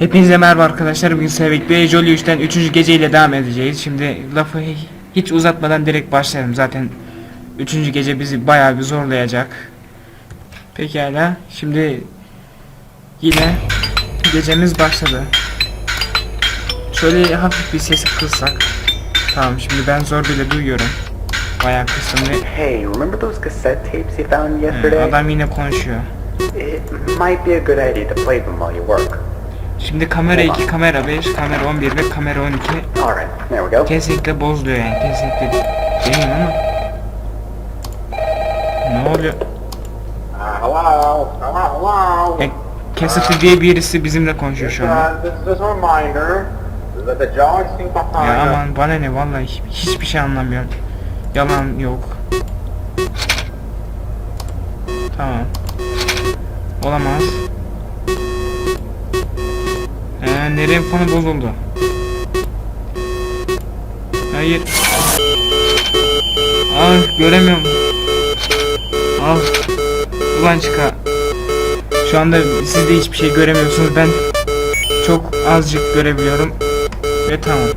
Hepinize merhaba arkadaşlar. Bugün Sevik ve Jolly 3'ten 3. geceyle devam edeceğiz. Şimdi lafı hiç uzatmadan direkt başlayalım. Zaten 3. gece bizi bayağı bir zorlayacak. Pekala. Şimdi yine gecemiz başladı. Şöyle hafif bir sesi kıssak. Tamam şimdi ben zor bile duyuyorum. Bayağı kıstım ve Hey, remember those cassette tapes you found yesterday? adam yine konuşuyor. It might be a good idea to play them while you work. Şimdi kamera 2, kamera 5, kamera 11 ve kamera 12 Alright, there we go. Kesinlikle bozuluyor yani kesinlikle demeyeyim ama. Ne oluyor? Hello, hello. E, Cassidy diye birisi bizimle konuşuyor şu anda Uh, Ya aman bana ne vallahi hiç- hiçbir şey anlamıyorum. Yalan yok. Tamam. Olamaz Ee, nereye fonu bozuldu? Hayır. Ah göremiyorum. Al Ulan çıka Şu anda siz de hiçbir şey göremiyorsunuz. Ben Çok azıcık görebiliyorum. Ve tamam.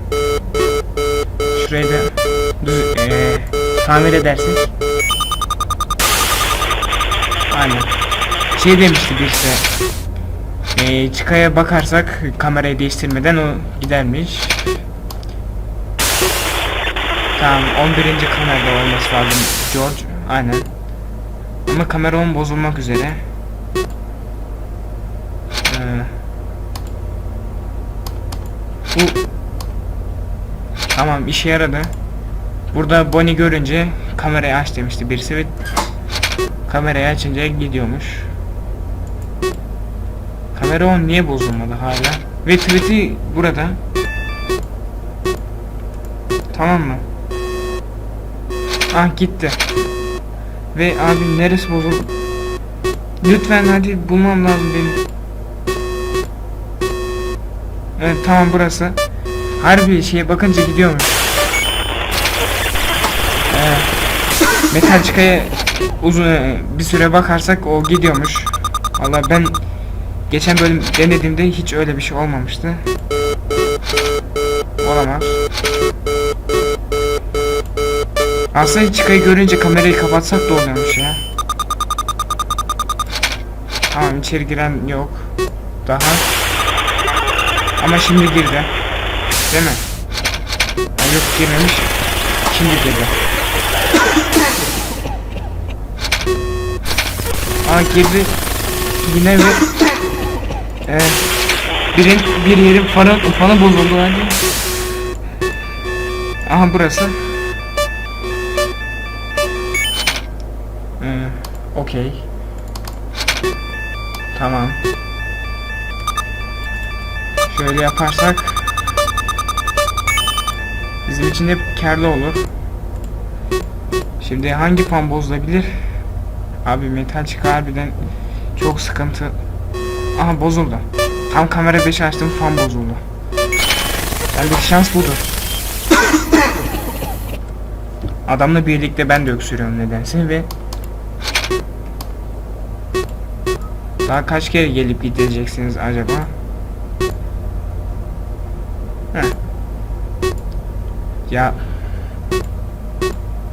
Şurayı da düz, eee, tamir edersek. Aynen. Şey demişti birisi eee Çıkaya bakarsak kamerayı değiştirmeden o gidermiş Tamam 11. kamerada olması lazım George aynen Ama kamera 10 bozulmak üzere Ee, Bu Tamam işe yaradı. Burada Bonnie görünce kamerayı aç demişti birisi ve kamerayı açınca gidiyormuş. Kamera on niye bozulmadı hala? Ve tweet'i burada. Tamam mı? Ah gitti. Ve abi neresi bozuldu? Lütfen hadi bulmam lazım benim. Evet tamam burası. Harbi şeye bakınca gidiyormuş. Ee, metal çıkaya uzun e, bir süre bakarsak o gidiyormuş. Valla ben geçen bölüm denediğimde hiç öyle bir şey olmamıştı. Olamaz. Aslında çıkayı görünce kamerayı kapatsak da oluyormuş ya. Tamam içeri giren yok. Daha. Ama şimdi girdi. Değil mi? Ha, yok girmemiş. Şimdi girdi. Aa girdi. Yine ve ee, birin bir yerin fanı fanı bozuldu hadi. Aha burası. Ee, Okey. Tamam. Şöyle yaparsak bizim için hep karlı olur. Şimdi hangi fan bozulabilir? Abi metal çıkar harbiden çok sıkıntı. Aha bozuldu. Tam kamera 5 açtım fan bozuldu. Bendeki şans budur. Adamla birlikte ben de öksürüyorum nedense ve daha kaç kere gelip gideceksiniz acaba? Heh. Ya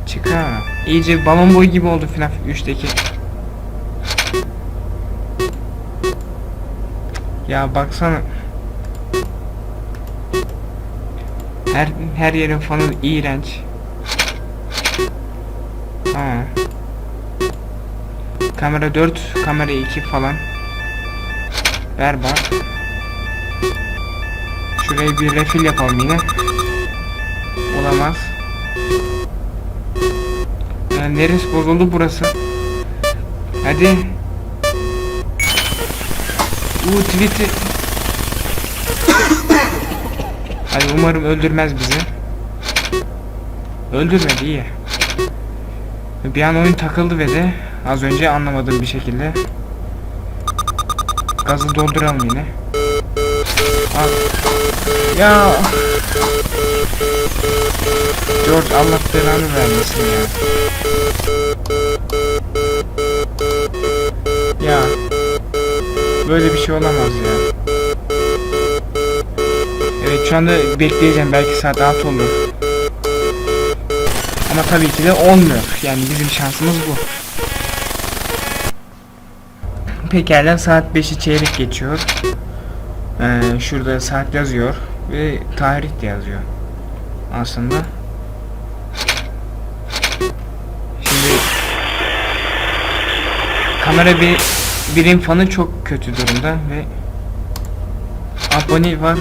Çıkar. İyice balon boy gibi oldu FNAF 3'teki. Ya baksana. Her her yerin fanı iğrenç. Ha. Kamera 4, kamera 2 falan. Ver bak. Şurayı bir refil yapalım yine. Olamaz. Yani neresi bozuldu burası? Hadi. Bu tweet'i Hadi umarım öldürmez bizi. Öldürmedi iyi. Bir an oyun takıldı ve de az önce anlamadığım bir şekilde gazı dolduralım yine. Al. Ya George Allah belanı vermesin ya. Şey olamaz ya. Şu anda bekleyeceğim belki saat 6 olur. Ama tabii ki de olmuyor. Yani bizim şansımız bu. Pekala saat 5'i çeyrek geçiyor. Ee, şurada saat yazıyor ve tarih de yazıyor. Aslında. Şimdi kamera bir birim fanı çok kötü durumda ve abone var.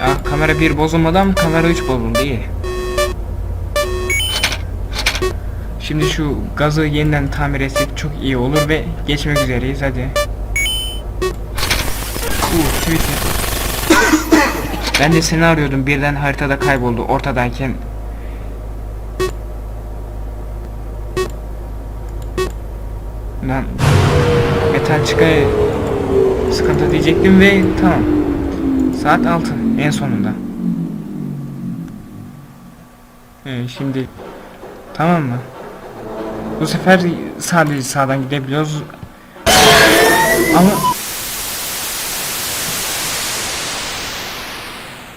Ya kamera 1 bozulmadı ama kamera 3 bozuldu iyi. Şimdi şu gazı yeniden tamir etsek çok iyi olur ve geçmek üzereyiz hadi. Uh, Twitter. ben de seni arıyordum birden haritada kayboldu ortadayken. Lan metal çıkaya sıkıntı diyecektim ve tamam. Saat 6 en sonunda. Ee, şimdi tamam mı? Bu sefer sadece sağdan gidebiliyoruz. Ama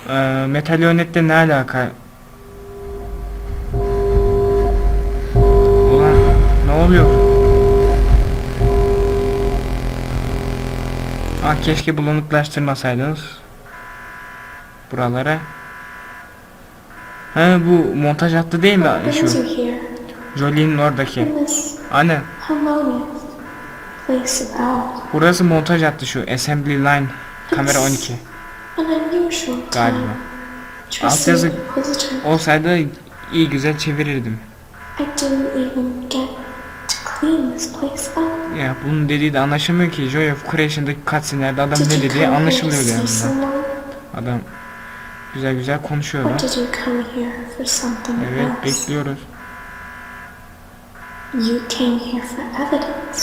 Ee, Metalionet'te ne alaka? Ulan ne oluyor? Ah keşke bulanıklaştırmasaydınız. Buralara. Ha bu montaj hattı değil mi şu? Jolie'nin oradaki. Anne burası montaj hattı şu. Assembly line kamera 12. An unusual Galiba. time to Alt yazı receive visitors. olsaydı iyi güzel çevirirdim. I didn't even get Ya bunun dediği de anlaşılmıyor ki. Joy of Creation'daki cutscene'lerde adam ne dediği anlaşılıyor yani. Adam güzel güzel konuşuyor Or lan. did you come here for something Evet bekliyoruz. You came here for evidence.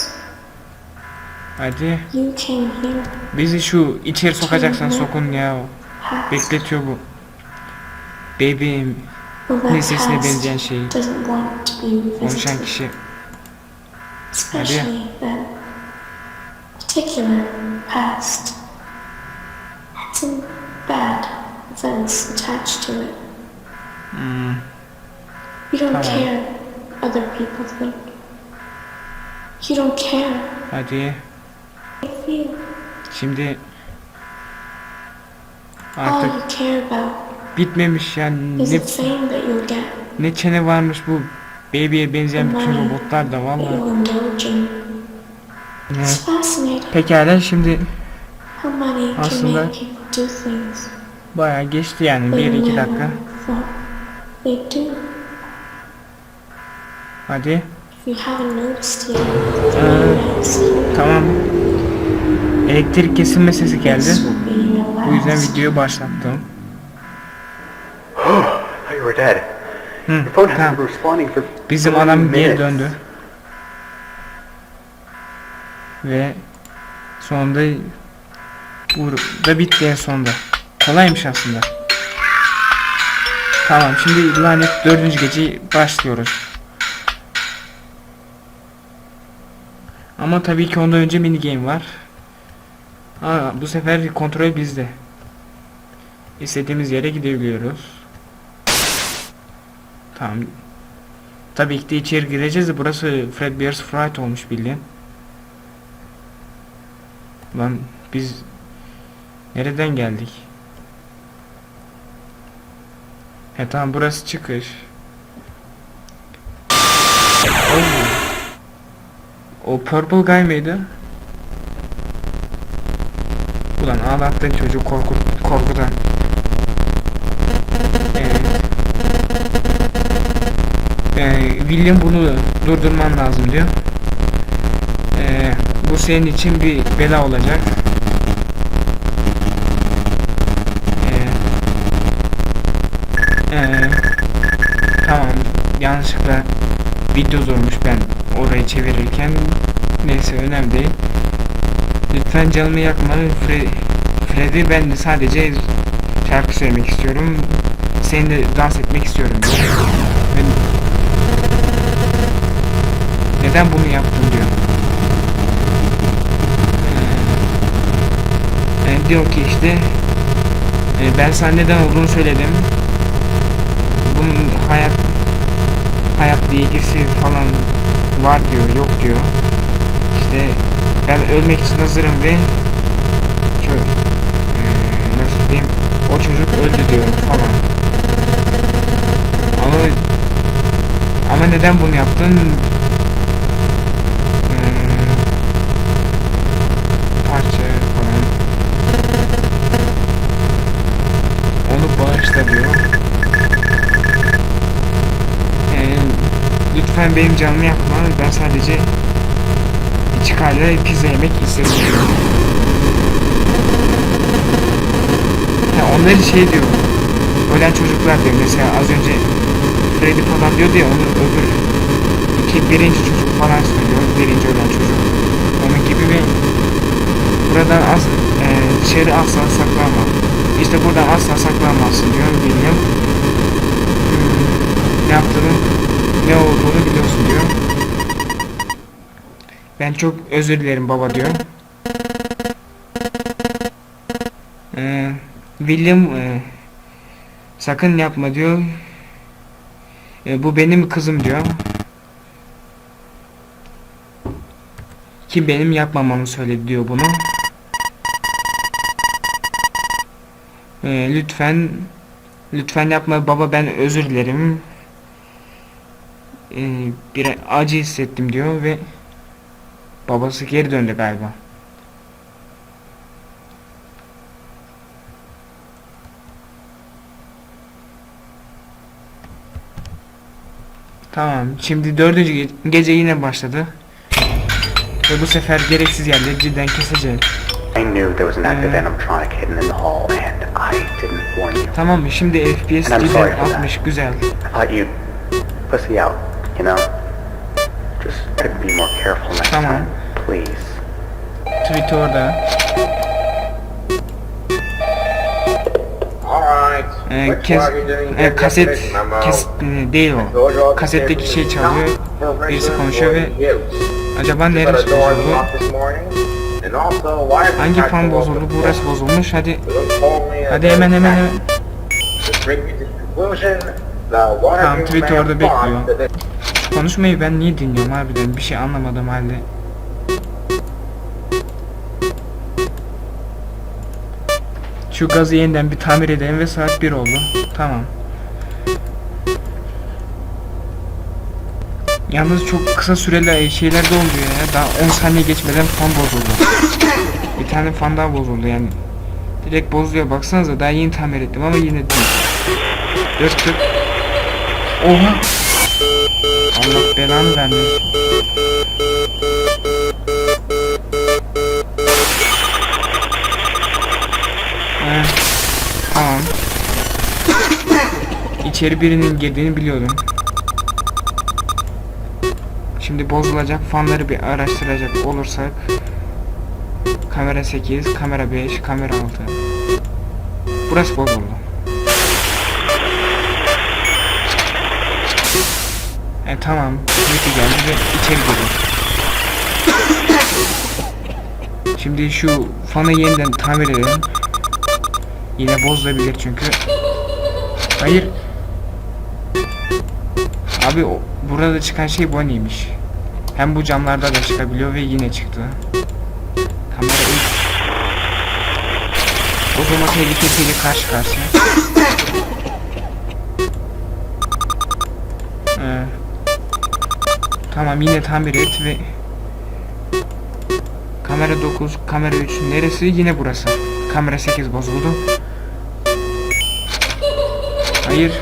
Hadi You came here bizi şu içeri sokacaksan sokun ya. Bekletiyor bu. That lisesine past benzeyen şey. Konuşan kişi. Especially that particular past. Had some bad events attached to it. Hmm, You don't Tamam. care other people think. You don't care hadi. Şimdi artık you care about bitmemiş yani ne, the ne çene varmış bu Baby'ye benzeyen bütün robotlar da valla. fascinating Pekala şimdi how money can Aslında- bayağı geçti yani they 1-2 never dakika. Hadi. Ee, Tamam. Elektrik kesilme sesi geldi. Bu yüzden videoyu başlattım. You were dead. Hı, tamam. Bizim adam geri döndü. Ve sonunda burada bitti en sonunda. Kolaymış aslında. Tamam şimdi lanet dördüncü gece başlıyoruz. Ama tabii ki ondan önce mini game var. Aa, bu sefer kontrol bizde. İstediğimiz yere gidebiliyoruz. Tamam. Tabii ki de içeri gireceğiz de burası Fredbear's Fright olmuş bildiğin. Lan biz nereden geldik? He tamam burası çıkış. O Purple Guy mıydı? Ulan ağlattın çocuğu korku korkudan. Ee, William bunu durdurman lazım diyor. Ee, bu senin için bir bela olacak. Ee, ee, tamam yanlışlıkla video zormuş ben orayı çevirirken neyse önemli değil. Lütfen canımı yakma Fre Freddy ben de sadece şarkı söylemek istiyorum. Seninle dans etmek istiyorum diyor. Ben neden bunu yaptın diyor. E, diyor ki işte E, ben sana neden olduğunu söyledim. Bunun hayat hayatla ilgisi falan var diyor, yok diyor. İşte ben ölmek için hazırım ve kö, e, nasıl diyeyim o çocuk öldü diyor falan. Ama ama neden bunu yaptın? Hmm, parça falan. Onu bağışla diyor. Ee, lütfen benim canımı yakma. Ben sadece çıkarla pizza yemek istedim. Ha, onları şey diyor. Ölen çocuklar diyor. Mesela az önce Freddy falan diyordu ya onu öbür iki birinci çocuk falan söylüyor. Birinci ölen çocuk. Onun gibi ve buradan as, e, dışarı asla saklanma. İşte buradan asla saklanmazsın diyor William. Hmm, ne yaptığını ne olduğunu biliyorsun diyor. Ben çok özür dilerim baba diyor. Ee, William e, sakın yapma diyor. E, bu benim kızım diyor. Ki benim yapmamamı söyledi diyor bunu. E, lütfen lütfen yapma baba ben özür dilerim. E, bir acı hissettim diyor ve babası geri döndü galiba. Tamam. Şimdi dördüncü ge- gece yine başladı. Ve bu sefer gereksiz yerleri cidden warn you. Tamam mı? Şimdi FPS cidden for that. 60 güzel. Pussy out, you know? Just try to be more careful next Come on. time, please. Tweet orada. Ee, kes, e, kaset kes, e, değil o. Kasetteki şey çalıyor. Birisi konuşuyor ve acaba neresi bozuldu? Hangi fan bozuldu? Burası bozulmuş. Hadi hadi hemen hemen hemen. Tamam, of you Twitter may orada have bekliyor. Konuşmayı ben niye dinliyorum harbiden bir şey anlamadım halde. Şu gazı yeniden bir tamir edelim ve saat 1 oldu. Tamam. Yalnız çok kısa süreli şeyler de oluyor ya. Daha 10 saniye geçmeden fan bozuldu. Bir tane fan daha bozuldu yani. Direkt bozuluyor baksanıza daha yeni tamir ettim ama yine değil. Dört tık. Oha. Allah belanı vermesin. Ee, tamam. İçeri birinin girdiğini biliyordum. Şimdi bozulacak fanları bir araştıracak olursak Kamera 8, kamera 5, kamera 6 Burası bozuldu E tamam. Miki geldi ve içeri girdi. Şimdi şu fanı yeniden tamir edelim. Yine bozulabilir çünkü. Hayır. Abi o, burada çıkan şey Bonnie'ymiş. Hem bu camlarda da çıkabiliyor ve yine çıktı. Kamera ilk. Bozulma tehlikesiyle karşı karşıya. Ee, Tamam yine tamir et ve Kamera 9, kamera 3 neresi? Yine burası. Kamera 8 bozuldu. Hayır.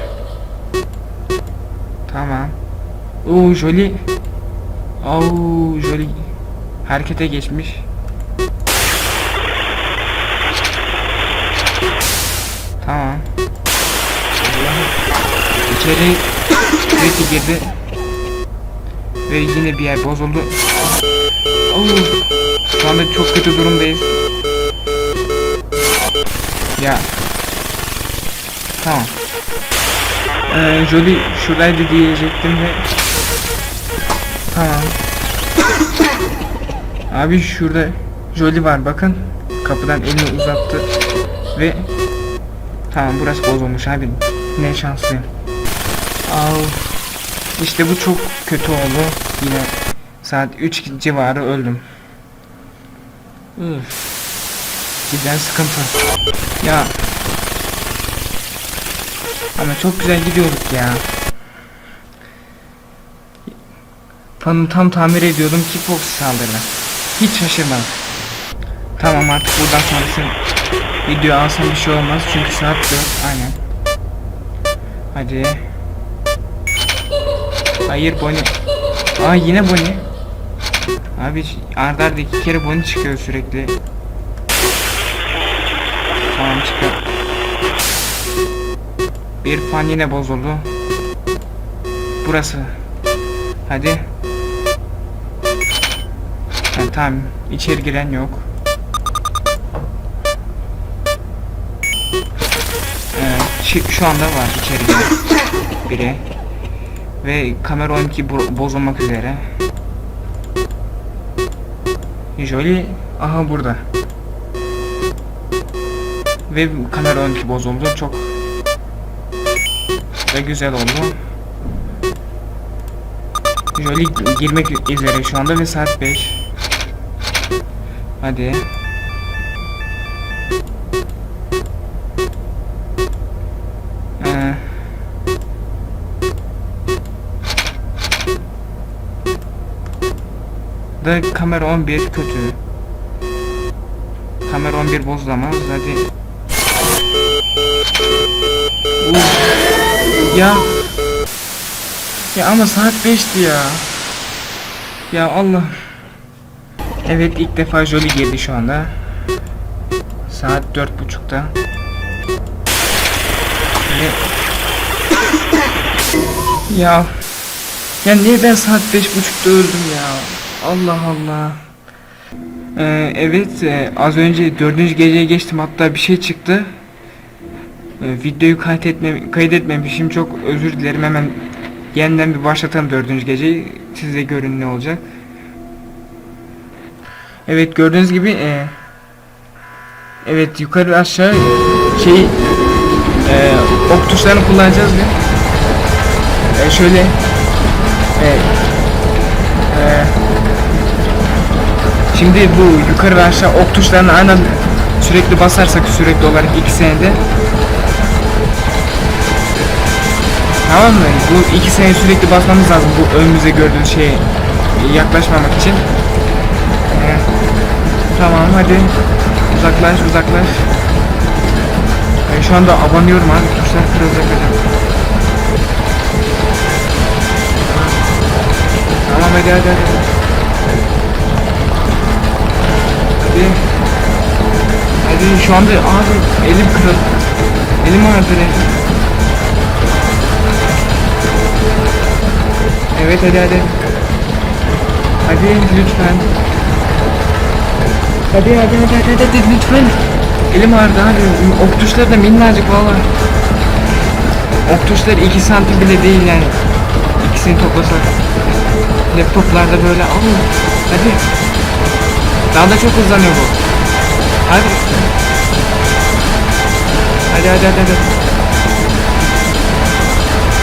Tamam. Oo Jolly. Oo Jolly harekete geçmiş. Tamam. İçeri Ricky girdi. Ve yine bir yer bozuldu. Oo. Şu anda çok kötü durumdayız. Ya. Tamam. Ee, Jolly şuradaydı diyecektim ve Tamam. Abi şurada Jolly var bakın. Kapıdan elini uzattı ve Tamam burası bozulmuş abi. Ne şanslıyım. Al. İşte bu çok kötü oldu. Yine saat 3 civarı öldüm. Üf. Cidden sıkıntı. Ya. Ama çok güzel gidiyorduk ya. Fanı tam tamir ediyordum ki Fox saldırdı. Hiç şaşırmadım. Tamam artık buradan sonrası video alsam bir şey olmaz çünkü saat 4 aynen. Hadi. Hayır Bonnie. Aa yine Bonnie. Abi arda arda iki kere Bonnie çıkıyor sürekli. Tamam çıkıyor. Bir fan yine bozuldu. Burası. Hadi. Ha, tamam. içeri giren yok. Ee, şu, anda var içeri giren biri. Ve kamera 12 bo- bozulmak üzere. Jolie aha burada. Ve kamera 12 bozuldu. Çok ve güzel oldu. Jolie girmek üzere şu anda ve saat 5. Hadi. Da kamera 11 kötü. Kamera 11 bozulamaz. Hadi. Uf. Ya. Ya ama saat 5'ti ya. Ya Allah. Evet ilk defa Jolie girdi şu anda. Saat dört buçukta. Ya. Ya niye ben saat beş buçukta öldüm ya? Allah Allah. Ee, evet e, az önce dördüncü geceye geçtim hatta bir şey çıktı. Ee, videoyu kaydetme, kaydetmemişim çok özür dilerim hemen yeniden bir başlatalım dördüncü geceyi siz görün ne olacak. Evet gördüğünüz gibi e, evet yukarı aşağı şey e, ok tuşlarını kullanacağız ya. E, şöyle e, şimdi bu yukarı ve aşağı ok tuşlarını aynı anda sürekli basarsak sürekli olarak ikisine de Tamam mı? Bu iki sene sürekli basmamız lazım bu önümüze gördüğünüz şeye yaklaşmamak için. Ee, tamam hadi. Uzaklaş uzaklaş. Ben şu anda abanıyorum abi. Tuşlar kırılacak hocam. Tamam hadi hadi hadi. Hadi. Hadi şu anda abi elim kırıldı. Elim ağrıdı. Evet hadi hadi. Hadi lütfen. Hadi hadi hadi hadi, hadi, lütfen. Elim ağrıdı hadi. Ok tuşları da minnacık valla. Ok tuşları 2 santim bile değil yani. İkisini toplasak. Laptoplarda böyle al. Hadi. Daha da çok hızlanıyor bu. Hadi. Hadi hadi hadi hadi.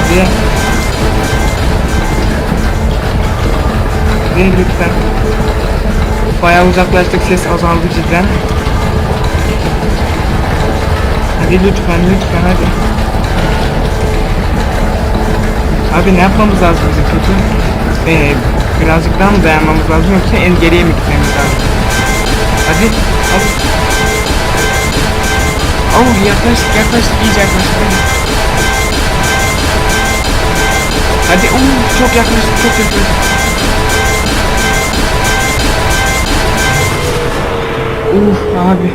Hadi. Hadi lütfen. Bayağı uzaklaştık ses azaldı cidden. Hadi lütfen lütfen hadi. Abi ne yapmamız lazım bizim kötü? Ee, birazcık daha mı dayanmamız lazım yoksa en geriye mi gitmemiz lazım? Hadi hadi. Oh yaklaştık yaklaştık iyice yaklaştık hadi. Hadi oh, çok yaklaştık çok yaklaştık. Uf abi.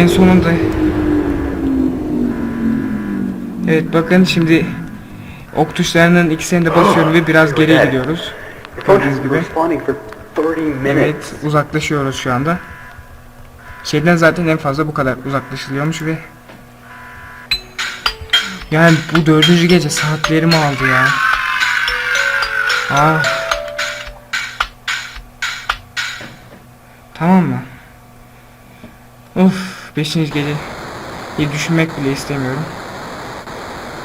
En sonunda. Evet bakın şimdi ok tuşlarının ikisini de basıyorum ve biraz geriye gidiyoruz. Gördüğünüz gibi. Responding for 30 minutes. Evet uzaklaşıyoruz şu anda. Şeyden zaten en fazla bu kadar uzaklaşılıyormuş ve yani bu dördüncü gece saatlerimi aldı ya. Ah. Tamam mı? Of beşinci gece. Hiç düşünmek bile istemiyorum.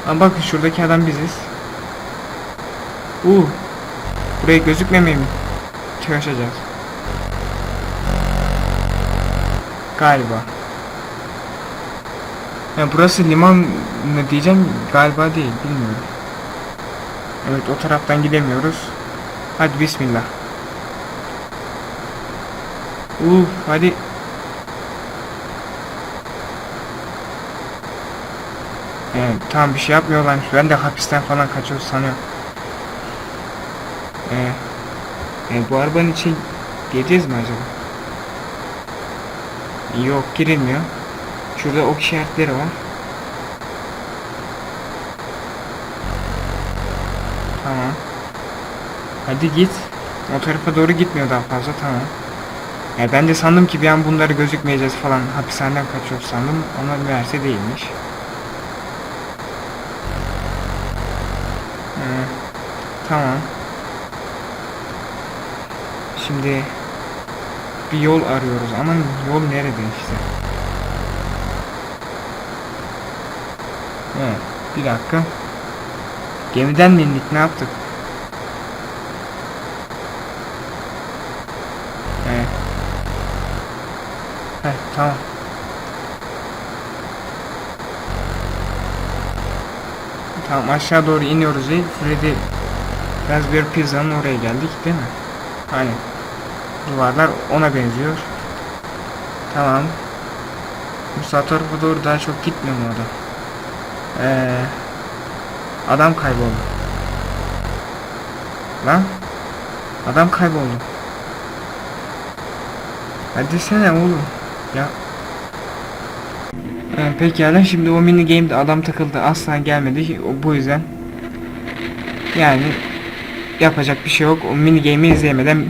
Ama bakın şuradaki adam biziz. Uh. Buraya gözükmemeye mi çalışacağız? Galiba. Ya burası liman mı diyeceğim galiba değil bilmiyorum. Evet o taraftan gidemiyoruz. Hadi bismillah. Uf hadi. Evet, tam bir şey yapmıyorlarmış. Ben de hapisten falan kaçıyor sanıyorum. Ee, e, bu arabanın için gireceğiz mi acaba? Yok girilmiyor. Şurada ok işaretleri var. Tamam. Hadi git. O tarafa doğru gitmiyor daha fazla tamam. Ya ben de sandım ki bir an bunları gözükmeyeceğiz falan hapishaneden kaçıyoruz sandım ama meğerse değilmiş. Ee, tamam. Şimdi bir yol arıyoruz ama yol nerede işte? Evet, bir dakika. Gemiden mi indik ne yaptık? Evet. Heh, tamam. Tamam aşağı doğru iniyoruz değil. Freddy Raspberry Pizza'nın oraya geldik değil mi? Aynen. Duvarlar ona benziyor. Tamam. Bu sağ tarafa doğru daha çok gitmiyor mu adam? Ee, adam kayboldu. Lan. Adam kayboldu. Hadi sene oğlum. Ya. Ee, pekala şimdi o mini game'de adam takıldı asla gelmedi o bu yüzden yani yapacak bir şey yok o mini game'i izleyemeden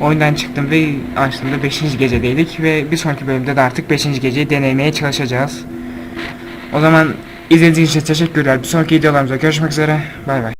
oyundan çıktım ve aslında 5. gecedeydik ve bir sonraki bölümde de artık 5. geceyi deneyimeye çalışacağız o zaman izlediğiniz için teşekkürler bir sonraki videolarımızda görüşmek üzere bay bay